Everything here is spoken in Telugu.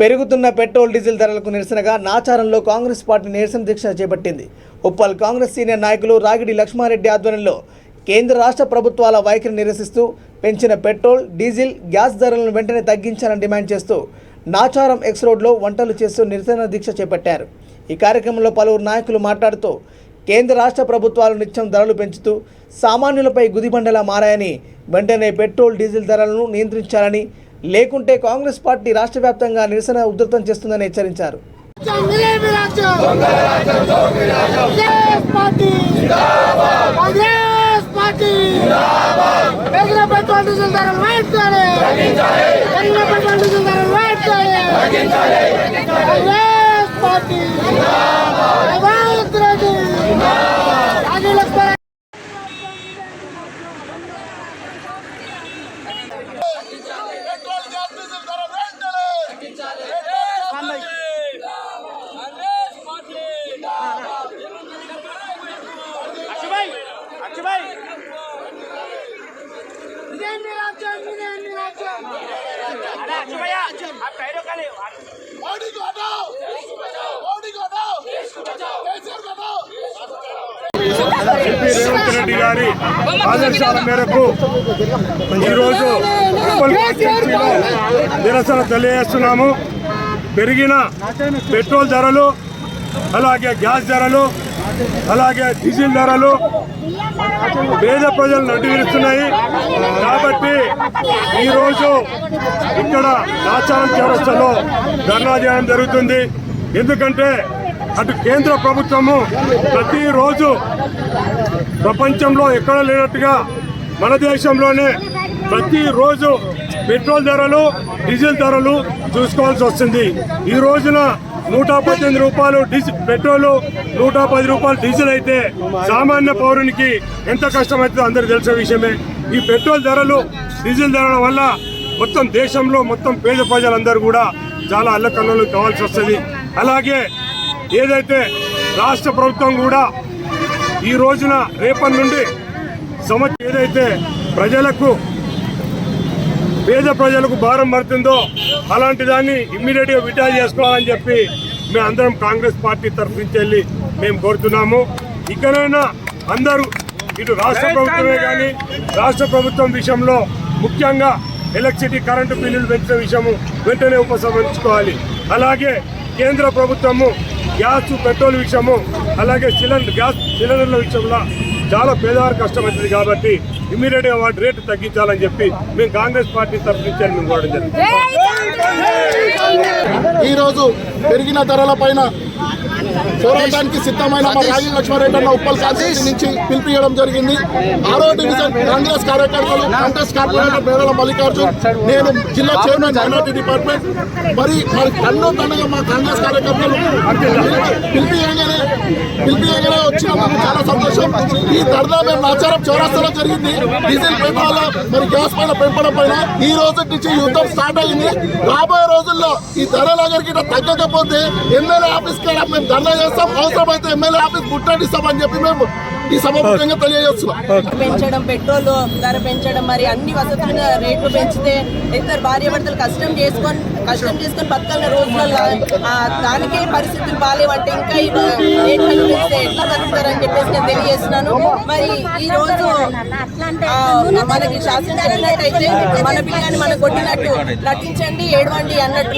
పెరుగుతున్న పెట్రోల్ డీజిల్ ధరలకు నిరసనగా నాచారంలో కాంగ్రెస్ పార్టీ నిరసన దీక్ష చేపట్టింది. ఉప్పల్ కాంగ్రెస్ సీనియర్ నాయకులు రాగిడి లక్ష్మారెడ్డి ఆధ్వర్యంలో కేంద్ర రాష్ట్ర ప్రభుత్వాల వైఖరి నిరసిస్తూ పెంచిన పెట్రోల్ డీజిల్ గ్యాస్ ధరలను వెంటనే తగ్గించాలని డిమాండ్ చేస్తూ నాచారం ఎక్స్ రోడ్లో వంటలు చేస్తూ నిరసన దీక్ష చేపట్టారు. ఈ కార్యక్రమంలో పలువురు నాయకులు మాట్లాడుతూ కేంద్ర రాష్ట్ర ప్రభుత్వాలు నిత్యం ధరలు పెంచుతూ సామాన్యులపై గుదిబండలా మారాయని వెంటనే పెట్రోల్ డీజిల్ ధరలను నియంత్రించాలని లేకుంటే కాంగ్రెస్ పార్టీ రాష్ట్ర వ్యాప్తంగా నిరసన ఉధృతం చేస్తుందని హెచ్చరించారు. మిలేమి పార్టీ కాంగ్రెస్ పార్టీ పెరిగిన పెట్రోల్ డీజిల్ ధరలు వెంటనే పెరిగిన పెట్రోల్ డీజిల్ ధరలు వెంటనే కాంగ్రెస్ పార్టీ రేవంత్ రెడ్డి రాజీ లక్ష్మణ ఎంపీ రెడ్డి ఆదేశాల మేరకు ఈరోజు నిరసన తెలియజేస్తున్నాము. పెరిగిన పెట్రోల్ ధరలు అలాగే గ్యాస్ ధరలు అలాగే డీజిల్ ధరలు పేద ప్రజలు నడివిస్తున్నాయి ఈరోజు ఇక్కడ నాచారం చౌరస్తలో ధర్నా చేయడం జరుగుతుంది. ఎందుకంటే అటు కేంద్ర ప్రభుత్వము ప్రతిరోజు ప్రపంచంలో ఎక్కడ లేనట్టుగా మన దేశంలోనే ప్రతిరోజు పెట్రోల్ ధరలు డీజిల్ ధరలు చూసుకోవాల్సి వస్తుంది. ఈ రోజున నూట పద్దెనిమిది రూపాయలు డీజిల్ పెట్రోల్ నూట పది రూపాయలు డీజిల్ అయితే సామాన్య పౌరునికి ఎంత కష్టమవుతుందో అందరికీ తెలిసిన విషయమే. ఈ పెట్రోల్ ధరలు డీజిల్ ధరల వల్ల మొత్తం దేశంలో మొత్తం పేద ప్రజలందరూ కూడా చాలా అల్లకల్లోలు కావాల్సి వస్తుంది. అలాగే ఏదైతే రాష్ట్ర ప్రభుత్వం కూడా ఈ రోజున రేపటి నుండి సంవత్సరం ఏదైతే ప్రజలకు పేద ప్రజలకు భారం పడుతుందో అలాంటి దాన్ని ఇమ్మీడియట్గా విడ్డా చేసుకోవాలని చెప్పి మేమందరం కాంగ్రెస్ పార్టీ తరఫు నుంచి వెళ్ళి మేము కోరుతున్నాము. ఇకనైనా అందరూ ఇటు రాష్ట్ర ప్రభుత్వమే కానీ రాష్ట్ర ప్రభుత్వం విషయంలో ముఖ్యంగా ఎలక్ట్రిసిటీ కరెంటు బిల్లులు పెంచిన విషయము వెంటనే ఉపసంహరించుకోవాలి. అలాగే కేంద్ర ప్రభుత్వము గ్యాస్ పెట్రోల్ విషయము అలాగే సిలిండర్ గ్యాస్ సిలిండర్ల విషయంలో చాలా పేదవారు కష్టమవుతుంది కాబట్టి ఇమీడియట్గా వాటి రేటు తగ్గించాలని చెప్పి మేము కాంగ్రెస్ పార్టీ తరఫు నుంచి మేము కోరడం జరిగింది ఈ రోజు పెరిగిన ధరల పైన పోరాటానికి సిద్ధమైన మా రాజీ లక్ష్మారెడ్డి అన్న ఉప్పల్ కాన్స్టిట్యూన్సీ నుంచి పిలిపియడం జరిగింది. ఆరో డివిజన్ కాంగ్రెస్ కార్యకర్తలు కాంగ్రెస్ కార్పొరేటర్ మేడల మల్లికార్జున్ నేను జిల్లా చైర్మన్ మైనార్టీ డిపార్ట్మెంట్. మరి మరి కన్ను కన్నుగా మా కాంగ్రెస్ కార్యకర్తలు పిలిపియంగానే పిలిపియంగానే మాకు చాలా సంతోషం. ఈ ధర్నా మేము ఆచారం చౌరాస్తాలో జరిగింది. డీజిల్ పెట్రోల్ మరి గ్యాస్ పైన పెంపడం పైన ఈ రోజు నుంచి యుద్ధం స్టార్ట్ అయింది. రాబోయే రోజుల్లో ఈ ధరల దగ్గరికి తగ్గకపోతే ఎమ్మెల్యే ఆఫీస్ కాడ మేము ధర్నా చేస్తాం అవసరమైతే ఎమ్మెల్యే ఆఫీస్ ముట్టడిస్తామని చెప్పి మేము ఈ సభాముఖంగా తెలియజేస్తున్నాం. పెంచడం పెట్రోల్ ధర పెంచడం మరి అన్ని వసతుల రేట్లు పెంచితే ఇద్దరు భార్య భర్తలు కష్టం చేసుకొని కష్టం చేసుకొని బతకాల రోజులలో ఆ, దానికే పరిస్థితులు బాగాలేవంటే ఇంకా ఈ రేట్లు పెంచితే ఎట్లా బతుకుతారని చెప్పేసి నేను తెలియజేస్తున్నాను. మరి ఈ రోజు మనకి శాసనం జరిగినట్టయితే మన పిల్లని మనం కొట్టినట్టు నటించండి ఏడవండి అన్నట్టు